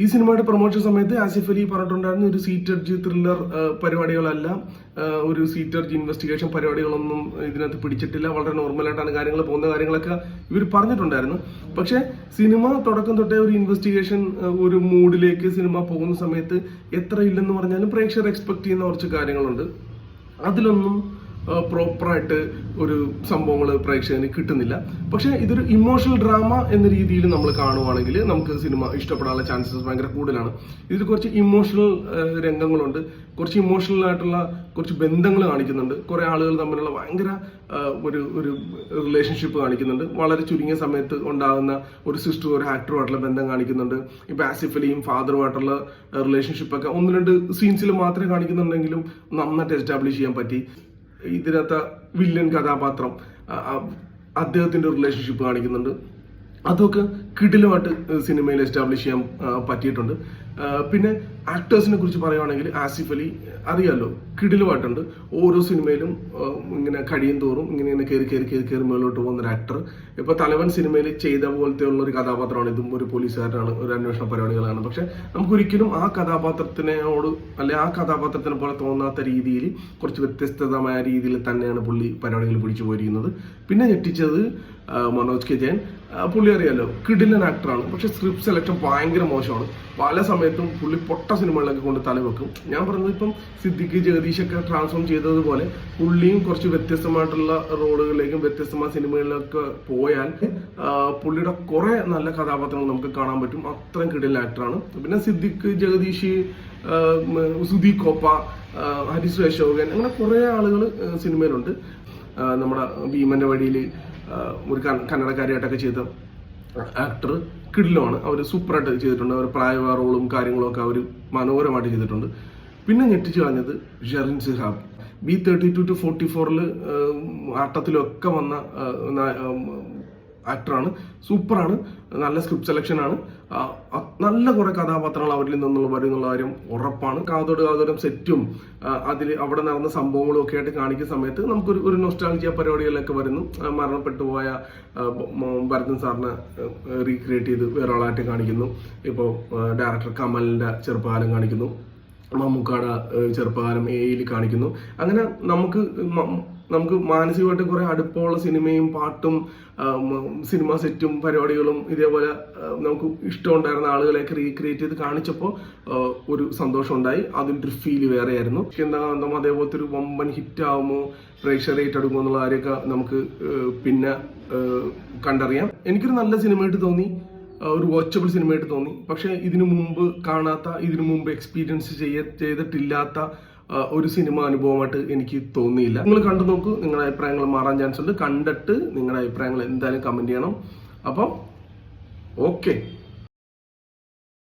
ഈ സിനിമയുടെ പ്രൊമോഷൻ സമയത്ത് ആസിഫ് അലി പറഞ്ഞിട്ടുണ്ടായിരുന്നു ഒരു സീറ്റർജി ത്രില്ലർ പരിപാടികളല്ല. ഒരു സീറ്റർജി ഇൻവെസ്റ്റിഗേഷൻ പരിപാടികളൊന്നും ഇതിനകത്ത് പിടിച്ചിട്ടില്ല. വളരെ നോർമലായിട്ടാണ് കാര്യങ്ങൾ പോകുന്ന കാര്യങ്ങളൊക്കെ ഇവർ പറഞ്ഞിട്ടുണ്ടായിരുന്നു. പക്ഷേ സിനിമ തുടക്കം തൊട്ടേ ഒരു ഇൻവെസ്റ്റിഗേഷൻ ഒരു മൂഡിലേക്ക് സിനിമ പോകുന്ന സമയത്ത് എത്ര ഇല്ലെന്ന് പറഞ്ഞാലും പ്രേക്ഷകർ എക്സ്പെക്ട് ചെയ്യുന്ന കുറച്ച് കാര്യങ്ങളുണ്ട്. അതിലൊന്നും പ്രോപ്പറായിട്ട് ഒരു സംഭവങ്ങൾ പ്രേക്ഷകന് കിട്ടുന്നില്ല. പക്ഷേ ഇതൊരു ഇമോഷണൽ ഡ്രാമ എന്ന രീതിയിൽ നമ്മൾ കാണുവാണെങ്കിൽ നമുക്ക് സിനിമ ഇഷ്ടപ്പെടാനുള്ള ചാൻസസ് ഭയങ്കര കൂടുതലാണ്. ഇതിൽ കുറച്ച് ഇമോഷണൽ രംഗങ്ങളുണ്ട്. കുറച്ച് ഇമോഷണൽ ആയിട്ടുള്ള കുറച്ച് ബന്ധങ്ങൾ കാണിക്കുന്നുണ്ട്. കുറേ ആളുകൾ തമ്മിലുള്ള ഭയങ്കര ഒരു ഒരു റിലേഷൻഷിപ്പ് കാണിക്കുന്നുണ്ട്. വളരെ ചുരുങ്ങിയ സമയത്ത് ഉണ്ടാകുന്ന ഒരു സിസ്റ്ററും ഒരു ആക്ടറുമായിട്ടുള്ള ബന്ധം കാണിക്കുന്നുണ്ട്. ഇപ്പൊ ആസിഫ് അലിയും ഫാദറുമായിട്ടുള്ള റിലേഷൻഷിപ്പ് ഒക്കെ ഒന്ന് രണ്ട് സീൻസിൽ മാത്രമേ കാണിക്കുന്നുണ്ടെങ്കിലും നന്നായിട്ട് എസ്റ്റാബ്ലിഷ് ചെയ്യാൻ പറ്റി. ഇതിനകത്ത് വില്ലൻ കഥാപാത്രം അദ്ദേഹത്തിന്റെ റിലേഷൻഷിപ്പ് കാണിക്കുന്നുണ്ട്. അതൊക്കെ കിടിലുമായിട്ട് സിനിമയിൽ എസ്റ്റാബ്ലിഷ് ചെയ്യാൻ പറ്റിയിട്ടുണ്ട്. പിന്നെ ആക്ടേഴ്സിനെ കുറിച്ച് പറയുവാണെങ്കിൽ ആസിഫ് അലി അറിയാമല്ലോ കിടിലുമായിട്ടുണ്ട്. ഓരോ സിനിമയിലും ഇങ്ങനെ കഴിയും തോറും ഇങ്ങനെ ഇങ്ങനെ കയറി കയറി കയറി കയറി മുകളിലോട്ട് പോകുന്ന ഒരു ആക്ടർ ഇപ്പൊ തലവൻ സിനിമയിൽ ചെയ്ത പോലത്തെ ഉള്ള ഒരു കഥാപാത്രമാണ്. ഇതും ഒരു പോലീസുകാരനാണ് ഒരു അന്വേഷണ പരിപാടികളാണ്. പക്ഷെ നമുക്കൊരിക്കലും ആ കഥാപാത്രത്തിനോട് അല്ലെ ആ കഥാപാത്രത്തിനെ പോലെ തോന്നാത്ത രീതിയിൽ കുറച്ച് വ്യത്യസ്തമായ രീതിയിൽ തന്നെയാണ് പുള്ളി പരിപാടികൾ പിടിച്ചു പോയിരിക്കുന്നത്. പിന്നെ ഞെട്ടിച്ചത് മനോജ് കെ ജയൻ. പുള്ളി അറിയാലോ കിടിലൻ ആക്ടറാണ്. പക്ഷെ സ്ക്രിപ്റ്റ് സെലക്ഷൻ ഭയങ്കര മോശമാണ്. പല സമയത്തും പുള്ളി പൊട്ട സിനിമകളിലൊക്കെ കൊണ്ട് തലവെക്കും ഞാൻ പറഞ്ഞത് ഇപ്പം സിദ്ദിഖ് ജഗദീഷൊക്കെ ട്രാൻസ്ഫോം ചെയ്തതുപോലെ പുള്ളിയും കുറച്ച് വ്യത്യസ്തമായിട്ടുള്ള റോളുകളിലേക്കും വ്യത്യസ്തമായ സിനിമകളിലൊക്കെ പോയാൽ പുള്ളിയുടെ കുറെ നല്ല കഥാപാത്രങ്ങൾ നമുക്ക് കാണാൻ പറ്റും. അത്രയും കിടിലൻ ആക്ടറാണ്. പിന്നെ സിദ്ദിഖ് ജഗദീഷ് സുധി കോപ്പ ഹരിശ്രീ അശോകൻ അങ്ങനെ കുറെ ആളുകൾ സിനിമയിലുണ്ട്. നമ്മുടെ ഭീമന്റെ വഴിയിൽ ഒരു കന്ന- കന്നഡക്കാരിയായിട്ടൊക്കെ ചെയ്ത ആക്ടർ കിഡിലുമാണ് അവർ സൂപ്പറായിട്ട് ചെയ്തിട്ടുണ്ട്. അവർ പ്രായമായ റോളും കാര്യങ്ങളും ഒക്കെ അവർ മനോഹരമായിട്ട് ചെയ്തിട്ടുണ്ട്. പിന്നെ ഞെട്ടിച്ചു കളഞ്ഞത് Sherin Sihab. B thirty two two forty ഫോറിൽ ആട്ടത്തിലൊക്കെ വന്ന ആക്ടറാണ് സൂപ്പറാണ് നല്ല സ്ക്രിപ്റ്റ് സെലക്ഷനാണ് നല്ല കുറെ കഥാപാത്രങ്ങൾ അവരിൽ നിന്നുള്ള വരും എന്നുള്ള കാര്യം ഉറപ്പാണ്. കാതോട് കാതോരം സെറ്റും അതിൽ അവിടെ നടന്ന സംഭവങ്ങളും ഒക്കെ ആയിട്ട് കാണിക്കുന്ന സമയത്ത് നമുക്കൊരു ഒരു നൊസ്റ്റാൾജിയ പരിപാടികളിലൊക്കെ വരുന്നു. മരണപ്പെട്ടു പോയ ഭരതൻ സാറിനെ റീക്രിയേറ്റ് ചെയ്ത് വേറെ ആളായിട്ട് കാണിക്കുന്നു ഇപ്പോൾ ഡയറക്ടർ കമലിന്റെ ചെറുപ്പകാലം കാണിക്കുന്നു. മമ്മൂക്കാട ചെറുപ്പകാലം എയിൽ കാണിക്കുന്നു. അങ്ങനെ നമുക്ക് നമുക്ക് മാനസികമായിട്ട് കുറെ അടുപ്പമുള്ള സിനിമയും പാട്ടും സിനിമ സെറ്റും പരിപാടികളും ഇതേപോലെ നമുക്ക് ഇഷ്ടമുണ്ടായിരുന്ന ആളുകളെയൊക്കെ റീക്രിയേറ്റ് ചെയ്ത് കാണിച്ചപ്പോൾ ഒരു സന്തോഷം ഉണ്ടായി അതിന്റെ ഒരു ഫീൽ വേറെയായിരുന്നു. എന്താ അതേപോലത്തെ ഒരു വമ്പൻ ഹിറ്റ് ആവുമോ പ്രേക്ഷർ ഏറ്റെടുക്കുമോ എന്നുള്ള കാര്യമൊക്കെ നമുക്ക് പിന്നെ കണ്ടറിയാം. എനിക്കൊരു നല്ല സിനിമയായിട്ട് തോന്നി. ഒരു വാച്ചബിൾ സിനിമയായിട്ട് തോന്നി. പക്ഷേ ഇതിനു മുമ്പ് കാണാത്ത ഇതിനു മുമ്പ് എക്സ്പീരിയൻസ് ചെയ്യ ചെയ്തിട്ടില്ലാത്ത ഒരു സിനിമ അനുഭവമായിട്ട് എനിക്ക് തോന്നിയില്ല. നിങ്ങൾ കണ്ടു നോക്കൂ നിങ്ങളുടെ അഭിപ്രായങ്ങൾ മാറാൻ ചാൻസ് ഉണ്ട്. കണ്ടിട്ട് നിങ്ങളുടെ അഭിപ്രായങ്ങൾ എന്തായാലും കമന്റ് ചെയ്യണം. അപ്പം ഓക്കെ